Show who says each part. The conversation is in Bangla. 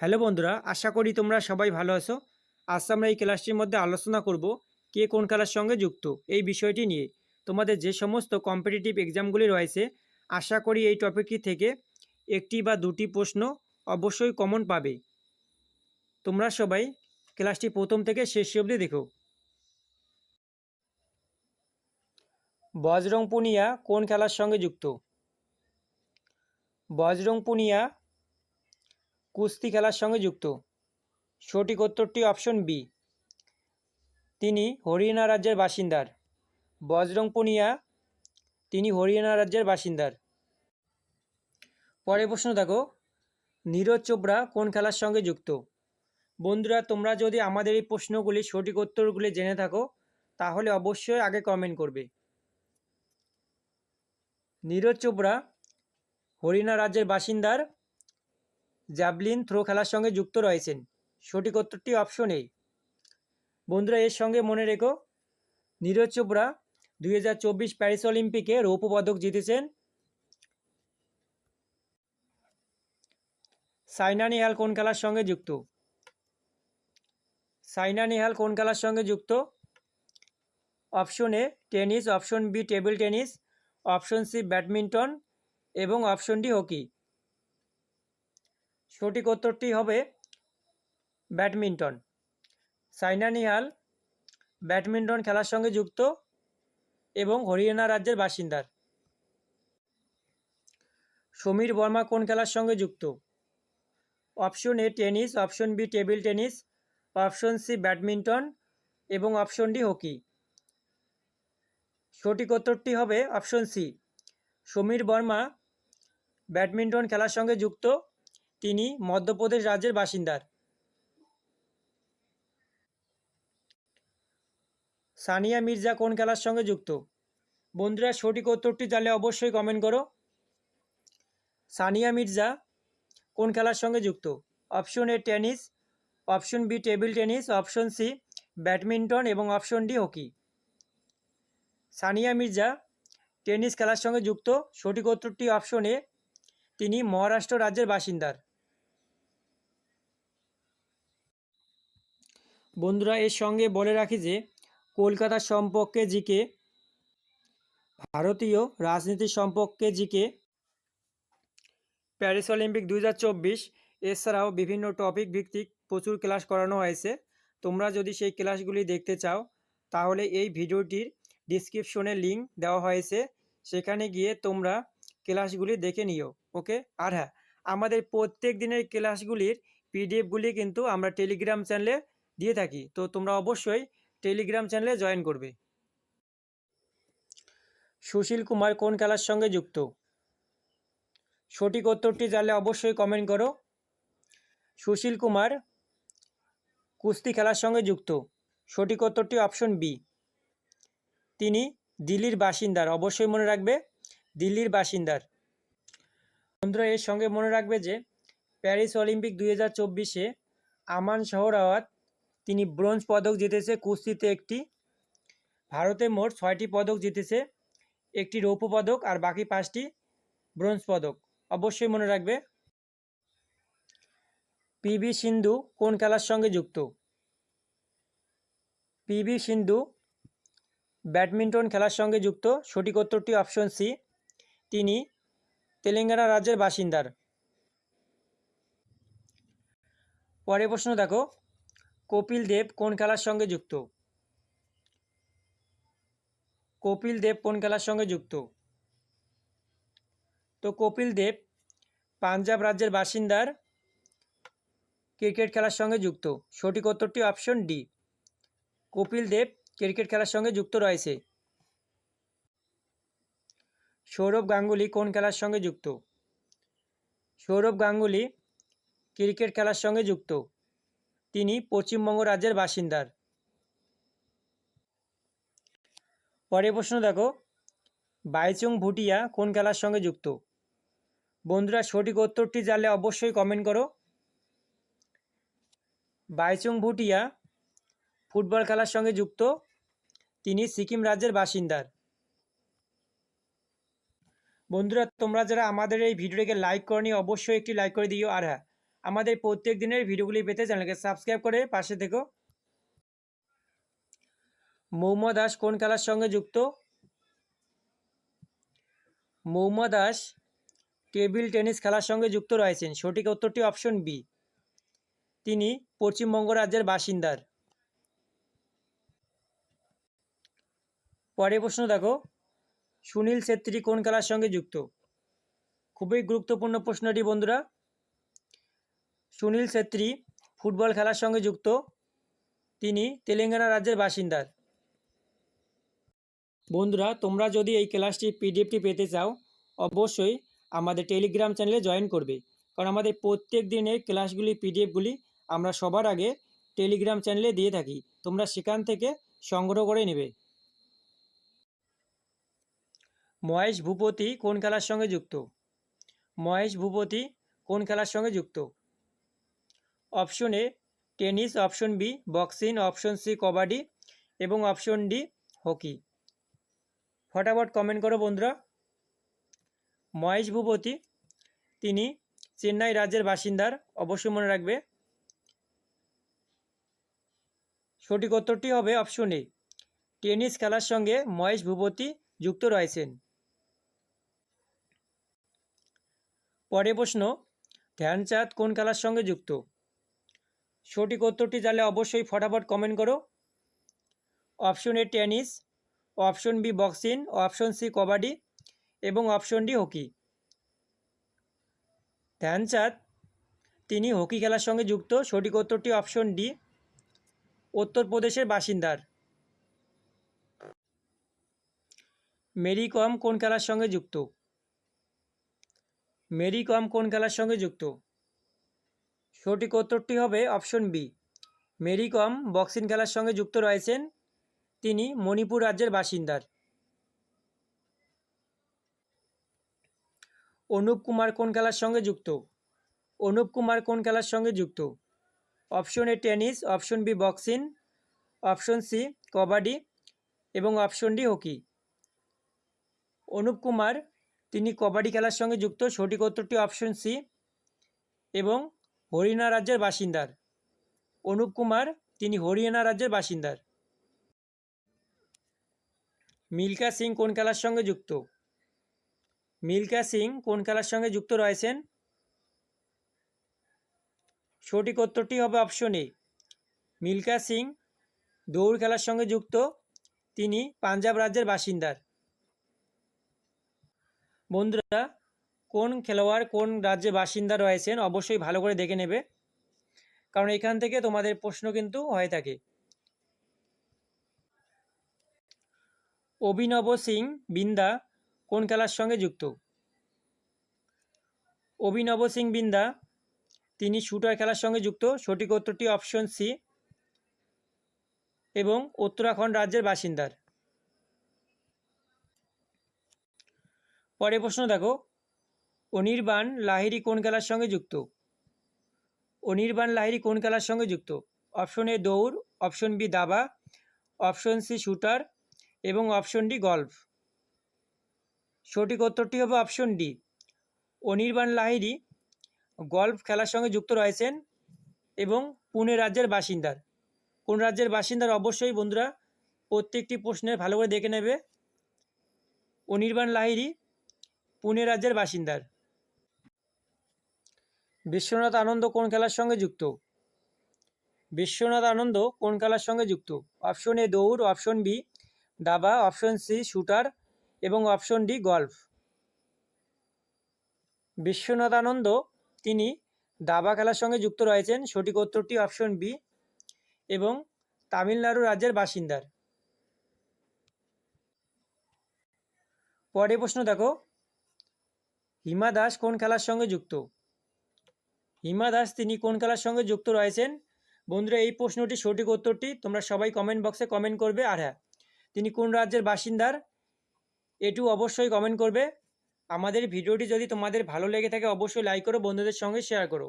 Speaker 1: হ্যালো বন্ধুরা, আশা করি তোমরা সবাই ভালো আছো। আজ আমরা এই ক্লাসটির মধ্যে আলোচনা করব কে কোন খেলার সঙ্গে যুক্ত এই বিষয়টি নিয়ে। তোমাদের যে সমস্ত কম্পিটিটিভ এক্সামগুলি রয়েছে, আশা করি এই টপিকটি থেকে একটি বা দুটি প্রশ্ন অবশ্যই কমন পাবে। তোমরা সবাই ক্লাসটি প্রথম থেকে শেষ অবধি দেখো। বজরং পুনিয়া কোন খেলার সঙ্গে যুক্ত? বজরং পুনিয়া কুস্তি খেলার সঙ্গে যুক্ত। সঠিক উত্তরটি অপশন বি। তিনি হরিয়ানা রাজ্যের বাসিন্দার। বজরং পুনিয়া তিনি হরিয়ানা রাজ্যের বাসিন্দার। পরের প্রশ্ন দেখো, নীরজ চোপড়া কোন খেলার সঙ্গে যুক্ত? বন্ধুরা, তোমরা যদি আমাদের এই প্রশ্নগুলি, সঠিক উত্তরগুলি জেনে থাকো, তাহলে অবশ্যই আগে কমেন্ট করবে। নীরজ চোপড়া হরিয়ানা রাজ্যের বাসিন্দার জ্যাভলিন থ্রো খেলার সঙ্গে যুক্ত রয়েছেন। সঠিক উত্তরটি অপশন এ। বন্ধুরা, এর সঙ্গে মনে রেখো, নীরজ চোপড়া দুই হাজার চব্বিশ প্যারিস অলিম্পিকে রৌপ্য পদক জিতেছেন। সাইনা নেহাল কোন খেলার সঙ্গে যুক্ত? সাইনা নেহাল কোন খেলার সঙ্গে যুক্ত? Option A, tennis, option B, table tennis, option C, badminton এবং অপশন ডি, হকি। সঠিক উত্তরটি হবে ব্যাডমিন্টন। সাইনা নিহাল ব্যাডমিন্টন খেলার সঙ্গে যুক্ত এবং হরিয়ানা রাজ্যের বাসিন্দার সমীর বর্মা কোন খেলার সঙ্গে যুক্ত? Option A tennis, option B table tennis, option C badminton এবং অপশন ডি হকি। সঠিক উত্তরটি হবে option C. Sameer Verma badminton খেলার সঙ্গে যুক্ত তিনি মধ্যপ্রদেশ রাজ্যের বাসিন্দার সানিয়া মির্জা কোন খেলার সঙ্গে যুক্ত? বন্ধুরা, সঠিক উত্তরটি জানলে অবশ্যই কমেন্ট করো। সানিয়া মির্জা কোন খেলার সঙ্গে যুক্ত? Option A tennis, option B table tennis, option C badminton এবং option D hockey. Sania Mirza tennis খেলার সঙ্গে যুক্ত। সঠিক উত্তরটি অপশন এ, তিনি মহারাষ্ট্র রাজ্যের বাসিন্দার। বন্ধুরা, এর সঙ্গে বলে রাখি যে কলকাতা সম্পর্কে জিকে, ভারতীয় রাজনীতি সম্পর্কে জিকে, প্যারিস অলিম্পিক দু হাজার চব্বিশ, এছাড়াও বিভিন্ন টপিক ভিত্তিক প্রচুর ক্লাস করানো হয়েছে। তোমরা যদি সেই ক্লাসগুলি দেখতে চাও, তাহলে এই ভিডিওটির ডিসক্রিপশনে লিঙ্ক দেওয়া হয়েছে। সেখানে গিয়ে তোমরা ক্লাসগুলি দেখে নিও, ওকে? আর হ্যাঁ আমাদের প্রত্যেক দিনের ক্লাসগুলির পিডিএফগুলি কিন্তু আমরা টেলিগ্রাম চ্যানেলে দিয়ে থাকি। তো তোমরা অবশ্যই টেলিগ্রাম চ্যানেলে জয়েন করবে। সুশীল কুমার কোন খেলার সঙ্গে যুক্ত? সঠিক উত্তরটি জানলে অবশ্যই কমেন্ট করো। সুশীল কুমার কুস্তি খেলার সঙ্গে যুক্ত। সঠিক উত্তরটি অপশন বি তিনি দিল্লির বাসিন্দার। অবশ্যই মনে রাখবে, দিল্লির বাসিন্দার। বন্ধুরা, এর সঙ্গে মনে রাখবে যে প্যারিস অলিম্পিক দুই হাজার চব্বিশে আমান শহরাওয়াত তিনি ব্রোঞ্জ পদক জিতেছে কুস্তিতে একটি। ভারতে মোট ছয়টি পদক জিতেছে, একটি রৌপ্য পদক আর বাকি পাঁচটি ব্রোঞ্জ পদক। অবশ্যই মনে রাখবে পিবি সিন্ধু কোন খেলার সঙ্গে যুক্ত? পিবি সিন্ধু ব্যাডমিন্টন খেলার সঙ্গে যুক্ত, সঠিক উত্তরটি অপশন সি, তিনি তেলেঙ্গানা রাজ্যের বাসিন্দার। পরের প্রশ্ন দেখো কপিল দেব কোন খেলার সঙ্গে যুক্ত? কপিল দেব কোন খেলার সঙ্গে যুক্ত? তো কপিল দেব পাঞ্জাব রাজ্যের বাসিন্দার ক্রিকেট খেলার সঙ্গে যুক্ত। সঠিক উত্তরটি option D. Kapil Dev cricket খেলার সঙ্গে যুক্ত রয়েছে। সৌরভ গাঙ্গুলি কোন খেলার সঙ্গে যুক্ত? সৌরভ গাঙ্গুলি ক্রিকেট খেলার সঙ্গে যুক্ত। তিনি পশ্চিমবঙ্গ রাজ্যের বাসিন্দার। পরের প্রশ্ন দেখো, বাইচুং ভুটিয়া কোন খেলার সঙ্গে যুক্ত? বন্ধুরা, সঠিক উত্তরটি জানলে অবশ্যই কমেন্ট করো। বাইচুং ভুটিয়া ফুটবল খেলার সঙ্গে যুক্ত, তিনি সিকিম রাজ্যের বাসিন্দার। বন্ধুরা, তোমরা যারা আমাদের এই ভিডিওটিকে লাইক করনি, অবশ্যই একটি লাইক করে দিও। আর হ্যাঁ আমাদের প্রত্যেক দিনের ভিডিওগুলি পেতে চ্যানেলকে সাবস্ক্রাইব করে পাশে থেকো। মৌমা দাস কোন খেলার সঙ্গে যুক্ত? মৌমা দাস টেবিল টেনিস খেলার সঙ্গে যুক্ত রয়েছেন। সঠিক উত্তরটি অপশন বি। তিনি পশ্চিমবঙ্গ রাজ্যের বাসিন্দার। পরে প্রশ্ন দেখো, সুনীল ছেত্রী কোন খেলার সঙ্গে যুক্ত? খুবই গুরুত্বপূর্ণ প্রশ্নটি বন্ধুরা। সুনীল ছেত্রী ফুটবল খেলার সঙ্গে যুক্ত। তিনি তেলেঙ্গানা রাজ্যের বাসিন্দার বন্ধুরা, তোমরা যদি এই ক্লাসটি পিডিএফটি পেতে চাও, অবশ্যই আমাদের টেলিগ্রাম চ্যানেলে জয়েন করবে। কারণ আমাদের প্রত্যেক দিনের ক্লাসগুলি, পিডিএফগুলি আমরা সবার আগে টেলিগ্রাম চ্যানেলে দিয়ে থাকি। তোমরা সেখান থেকে সংগ্রহ করে নেবে। মহেশ ভূপতি কোন খেলার সঙ্গে যুক্ত? মহেশ ভূপতি কোন খেলার সঙ্গে যুক্ত? Option A tennis, option B boxing, option C kabaddi এবং অপশন ডি হকি। ফটাফট কমেন্ট করো বন্ধুরা। মহেশ ভূপতি, তিনি চেন্নাই রাজ্যের বাসিন্দার, অবশ্যই মনে রাখবে। সঠিক উত্তরটি হবে অপশন এ, টেনিস খেলার সঙ্গে মহেশ ভূপতি যুক্ত রয়েছেন। পরে প্রশ্ন, ধ্যানচাঁদ কোন খেলার সঙ্গে যুক্ত? সঠিক উত্তরটি জানলে অবশ্যই ফটাফট কমেন্ট করো। Option A tennis option B boxing option C kabaddi এবং অপশন ডি হকি ধ্যানচাঁদ, তিনি হকি খেলার সঙ্গে যুক্ত। সঠিক উত্তরটি অপশন ডি উত্তরপ্রদেশের বাসিন্দার। মেরি কম কোন খেলার সঙ্গে যুক্ত? মেরি কম কোন খেলার সঙ্গে যুক্ত? সঠিক উত্তরটি হবে option B. Mary Kom boxing খেলার সঙ্গে যুক্ত রয়েছেন তিনি মণিপুর রাজ্যের বাসিন্দার অনুপ কুমার কোন খেলার সঙ্গে যুক্ত? অনুপ কুমার কোন খেলার সঙ্গে যুক্ত? Option A tennis, option B boxing, option C kabaddi এবং option D hockey. Anup Kumar, তিনি কবাডি খেলার সঙ্গে যুক্ত, সঠিক উত্তরটি অপশন সি এবং হরিয়ানা রাজ্যের বাসিন্দার। অনুপ কুমার, তিনি হরিয়ানা রাজ্যের বাসিন্দার। মিল্কা সিং কোন খেলার সঙ্গে যুক্ত? মিল্কা সিং কোন খেলার সঙ্গে যুক্ত রয়েছেন? সঠিক উত্তরটি হবে অপশন এ। মিল্কা সিং দৌড় খেলার সঙ্গে যুক্ত, তিনি পাঞ্জাব রাজ্যের বাসিন্দার। বন্ধুরা কোন খেলোয়াড় কোন রাজ্যে বাসিন্দা রয়েছেন অবশ্যই ভালো করে দেখে নেবে। কারণ এখান থেকে তোমাদের প্রশ্ন কিন্তু হয়ে থাকে। অভিনব সিং বিন্দা কোন খেলার সঙ্গে যুক্ত? অভিনব সিং বিন্দা, তিনি শুটার খেলার সঙ্গে যুক্ত, সঠিক উত্তরটি অপশন সি, এবং উত্তরাখণ্ড রাজ্যের বাসিন্দার। পরে প্রশ্ন দেখো অনির্বাণ লাহিরি কোন খেলার সঙ্গে যুক্ত? অনির্বাণ লাহিরি কোন খেলার সঙ্গে যুক্ত? অপশন এ দৌড়, অপশন বি দাবা, অপশন সি শুটার এবং অপশন ডি গল্ফ। সঠিক উত্তরটি হবে option D. Anirban Lahiri golf খেলার সঙ্গে যুক্ত রয়েছেন এবং পুনে রাজ্যের বাসিন্দার। কোন রাজ্যের বাসিন্দার? অবশ্যই বন্ধুরা প্রত্যেকটি প্রশ্নের ভালো করে দেখে নেবে। অনির্বাণ লাহিরি পুনে রাজ্যের বাসিন্দার। বিশ্বনাথ আনন্দ কোন খেলার সঙ্গে যুক্ত? বিশ্বনাথ আনন্দ কোন খেলার সঙ্গে যুক্ত? অপশন এ দৌড় অপশন বি দাবা অপশন সি শুটার এবং option D golf Biswanath Anand, তিনি দাবা খেলার সঙ্গে যুক্ত রয়েছেন। সঠিক উত্তরটি অপশন বি এবং তামিলনাড়ু রাজ্যের বাসিন্দার। পরে প্রশ্ন দেখো। হিমা দাস কোন খেলার সঙ্গে যুক্ত? হিমা দাস, তিনি কোন খেলার সঙ্গে যুক্ত রয়েছেন? বন্ধুরা, এই প্রশ্নটি সঠিক উত্তরটি তোমরা সবাই কমেন্ট বক্সে কমেন্ট করবে। আর হ্যাঁ তিনি কোন রাজ্যের বাসিন্দার? এটু অবশ্যই কমেন্ট করবে। আমাদের ভিডিওটি যদি তোমাদের ভালো লেগে থাকে, অবশ্যই লাইক করো, বন্ধুদের সঙ্গে শেয়ার করো।